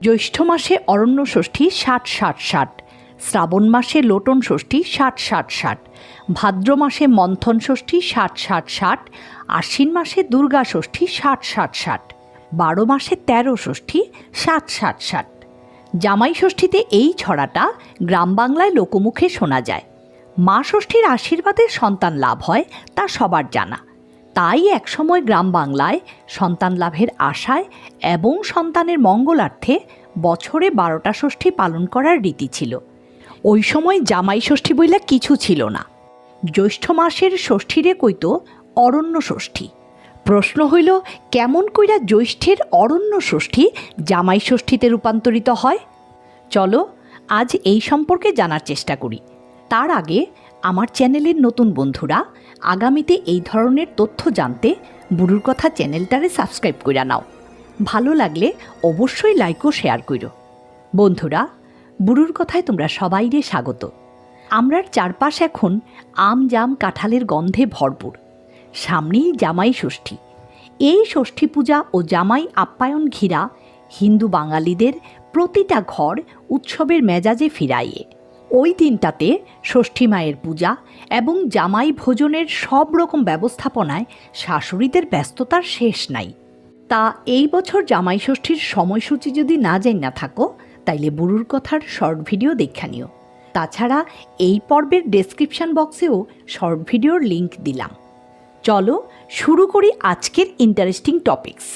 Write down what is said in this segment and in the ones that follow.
জ্যৈষ্ঠ মাসে অরণ্য ষষ্ঠী ষাট ষাট ষাট শ্রাবণ মাসে লোটন ষষ্ঠী ষাট ষাট ষাট ভাদ্র মাসে মন্থন ষষ্ঠী ষাট ষাট ষাট আশ্বিন মাসে দুর্গা ষষ্ঠী ষাট ষাট ষাট বারো মাসে তেরো ষষ্ঠী ষাট ষাট ষাট জামাই ষষ্ঠীতে এই ছড়াটা গ্রাম বাংলায় লোকমুখে শোনা যায়। মা ষষ্ঠীর আশীর্বাদে সন্তান লাভ হয় তা সবার জানা। তাই একসময় গ্রাম বাংলায় সন্তান লাভের আশায় এবং সন্তানের মঙ্গলার্থে বছরে বারোটা ষষ্ঠী পালন করার রীতি ছিল। ওই সময় জামাই ষষ্ঠী বইলা কিছু ছিল না। জ্যৈষ্ঠ মাসের ষষ্ঠীরে কইতো অরণ্য ষষ্ঠী। প্রশ্ন হইল, কেমন কইরা জ্যৈষ্ঠের অরণ্য ষষ্ঠী জামাই ষষ্ঠীতে রূপান্তরিত হয়? চলো, আজ এই সম্পর্কে জানার চেষ্টা করি। তার আগে আমার চ্যানেলের নতুন বন্ধুরা, আগামীতে এই ধরনের তথ্য জানতে বুড়ুর কথা চ্যানেলটারে সাবস্ক্রাইব কইরা নাও। ভালো লাগলে অবশ্যই লাইক ও শেয়ার কইরো। বন্ধুরা, বুড়ুর কথায় তোমরা সবাইরে স্বাগত। আমরার চারপাশ এখন আম, জাম, কাঁঠালের গন্ধে ভরপুর। সামনেই জামাই ষষ্ঠী। এই ষষ্ঠী পূজা ও জামাই আপ্যায়ন ঘিরা হিন্দু বাঙালিদের প্রতিটা ঘর উৎসবের মেজাজে ফিরাইয়ে। ওই দিনটাতে ষষ্ঠী মায়ের পূজা এবং জামাই ভোজনের সব রকম ব্যবস্থাপনায় শাশুড়িদের ব্যস্ততার শেষ নাই। তা এই বছর জামাই ষষ্ঠীর সময়সূচি যদি না যাই না থাকো, তাইলে বুড়ুর কথার শর্ট ভিডিও দেখা নিও। তাছাড়া এই পর্বের ডেসক্রিপশন বক্সেও শর্ট ভিডিওর লিংক দিলাম। চলো শুরু করি আজকের ইন্টারেস্টিং টপিকস।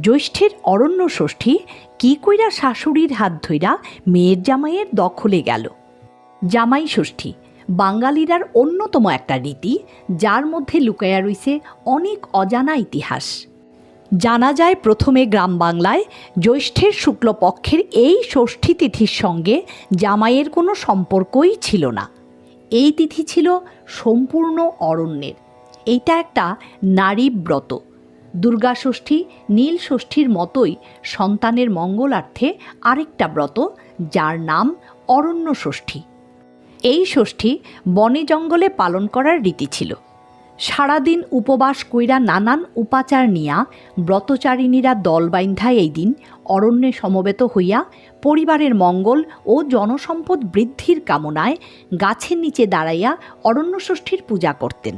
জ্যৈষ্ঠের অরণ্য ষষ্ঠী কী কইরা শাশুড়ির হাত ধইরা মেয়ের জামাইয়ের দখলে গেল? জামাই ষষ্ঠী বাঙালিরার অন্যতম একটা রীতি, যার মধ্যে লুকায়া রইছে অনেক অজানা ইতিহাস। জানা যায় প্রথমে গ্রাম বাংলায় জ্যৈষ্ঠের শুক্লপক্ষের এই ষষ্ঠী তিথির সঙ্গে জামাইয়ের কোনো সম্পর্কই ছিল না। এই তিথি ছিল সম্পূর্ণ অরণ্যের। এইটা একটা নারী ব্রত। দুর্গা ষষ্ঠী, নীল ষষ্ঠীর মতোই সন্তানের মঙ্গলার্থে আরেকটা ব্রত, যার নাম অরণ্য ষষ্ঠী। এই ষষ্ঠী বনে জঙ্গলে পালন করার রীতি ছিল। সারাদিন উপবাস কইরা নানান উপাচার নিয়া ব্রতচারিণীরা দল বাইন্ধা এই দিন অরণ্যে সমবেত হইয়া পরিবারের মঙ্গল ও জনসম্পদ বৃদ্ধির কামনায় গাছের নিচে দাঁড়াইয়া অরণ্য ষষ্ঠীর পূজা করতেন।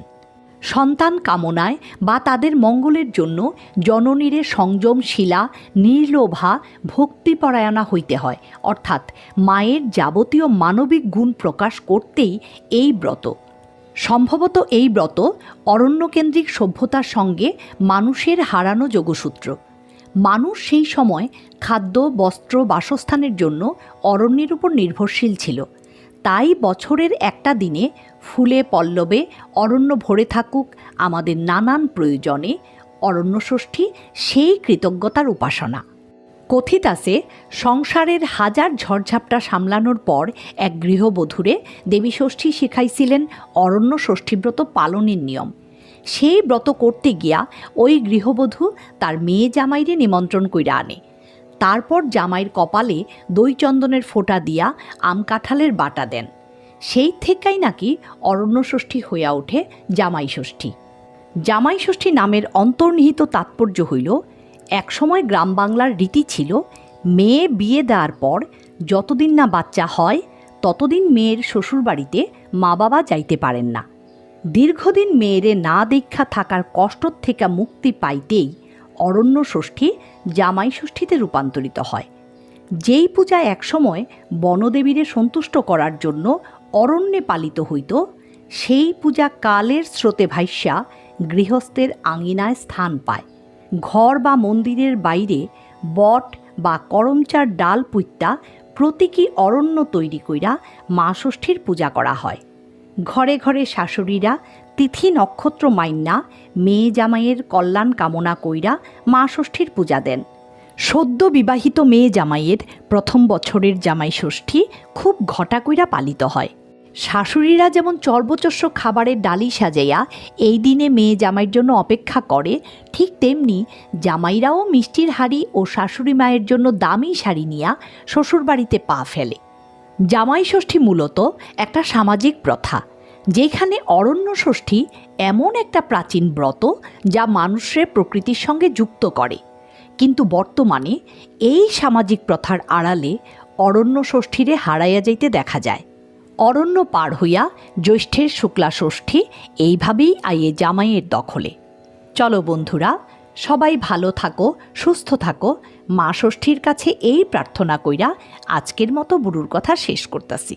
সন্তান কামনায় বা তাদের মঙ্গলের জন্য জননীরে সংযম শিলা নির্লোভা, ভক্তিপরায়ণা হইতে হয়। অর্থাৎ মায়ের যাবতীয় মানবিক গুণ প্রকাশ করতেই এই ব্রত। সম্ভবত এই ব্রত অরণ্যকেন্দ্রিক সভ্যতার সঙ্গে মানুষের হারানো যোগসূত্র। মানুষ সেই সময় খাদ্য, বস্ত্র, বাসস্থানের জন্য অরণ্যের উপর নির্ভরশীল ছিল। তাই বছরের একটা দিনে ফুলে, পল্লবে, অরণ্য ভরে থাকুক আমাদের নানান প্রয়োজনে অরণ্য ষষ্ঠী সেই কৃতজ্ঞতার উপাসনা। কথিত আছে, সংসারের হাজার ঝড়ঝাপটা সামলানোর পর এক গৃহবধূরে দেবী ষষ্ঠী শিখাইছিলেন অরণ্য ষষ্ঠীব্রত পালনের নিয়ম। সেই ব্রত করতে গিয়া ওই গৃহবধূ তার মেয়ে জামাইরে নিমন্ত্রণ কইরা আনে। তারপর জামাইয়ের কপালে দই চন্দনের ফোঁটা দিয়া আম কাঁঠালের বাটা দেন। সেই থেকেই নাকি অরণ্য ষষ্ঠী হইয়া ওঠে জামাই ষষ্ঠী। জামাই ষষ্ঠী নামের অন্তর্নিহিত তাৎপর্য হইল, একসময় গ্রাম বাংলার রীতি ছিল, মেয়ে বিয়ে দেওয়ার পর যতদিন না বাচ্চা হয়, ততদিন মেয়ের শ্বশুরবাড়িতে মা বাবা যাইতে পারেন না। দীর্ঘদিন মেয়েরে না দীক্ষা থাকার কষ্ট থেকে মুক্তি পাইতেই অরণ্য ষষ্ঠী জামাই ষষ্ঠীতে রূপান্তরিত হয়। যেই পূজা একসময় বনদেবীরে সন্তুষ্ট করার জন্য অরণ্যে পালিত হইত, সেই পূজা কালের স্রোতে ভাইসা গৃহস্থের আঙিনায় স্থান পায়। ঘর বা মন্দিরের বাইরে বট বা করমচার ডাল পুইত্তা প্রতীকী অরণ্য তৈরি কইরা মা ষষ্ঠীর পূজা করা হয়। ঘরে ঘরে শাশুড়িরা তিথি নক্ষত্র মাইন্না মেয়ে জামাইয়ের কল্যাণ কামনা কইরা মা ষষ্ঠীর পূজা দেন। সদ্য বিবাহিত মেয়ে জামাইয়ের প্রথম বছরের জামাই ষষ্ঠী খুব ঘটা কইরা পালিত হয়। শাশুড়িরা যেমন চর্বচস্য খাবারের ডালি সাজাইয়া এই দিনে মেয়ে জামাইয়ের জন্য অপেক্ষা করে, ঠিক তেমনি জামাইরাও মিষ্টির হাড়ি ও শাশুড়ি মায়ের জন্য দামি শাড়ি নিয়া শ্বশুরবাড়িতে পা ফেলে। জামাই ষষ্ঠী মূলত একটা সামাজিক প্রথা। যেখানে অরণ্য ষষ্ঠী এমন একটা প্রাচীন ব্রত যা মানুষের প্রকৃতির সঙ্গে যুক্ত করে। কিন্তু বর্তমানে এই সামাজিক প্রথার আড়ালে অরণ্য ষষ্ঠীরে হারাইয়া যাইতে দেখা যায়। অরণ্য পার হইয়া জ্যৈষ্ঠের শুক্লা ষষ্ঠী এইভাবেই আইয়ে জামাইয়ের দখলে। চলো বন্ধুরা, সবাই ভালো থাকো, সুস্থ থাকো। মা ষষ্ঠীর কাছে এই প্রার্থনা কইরা আজকের মতো বুড়ুর কথা শেষ করতাছি।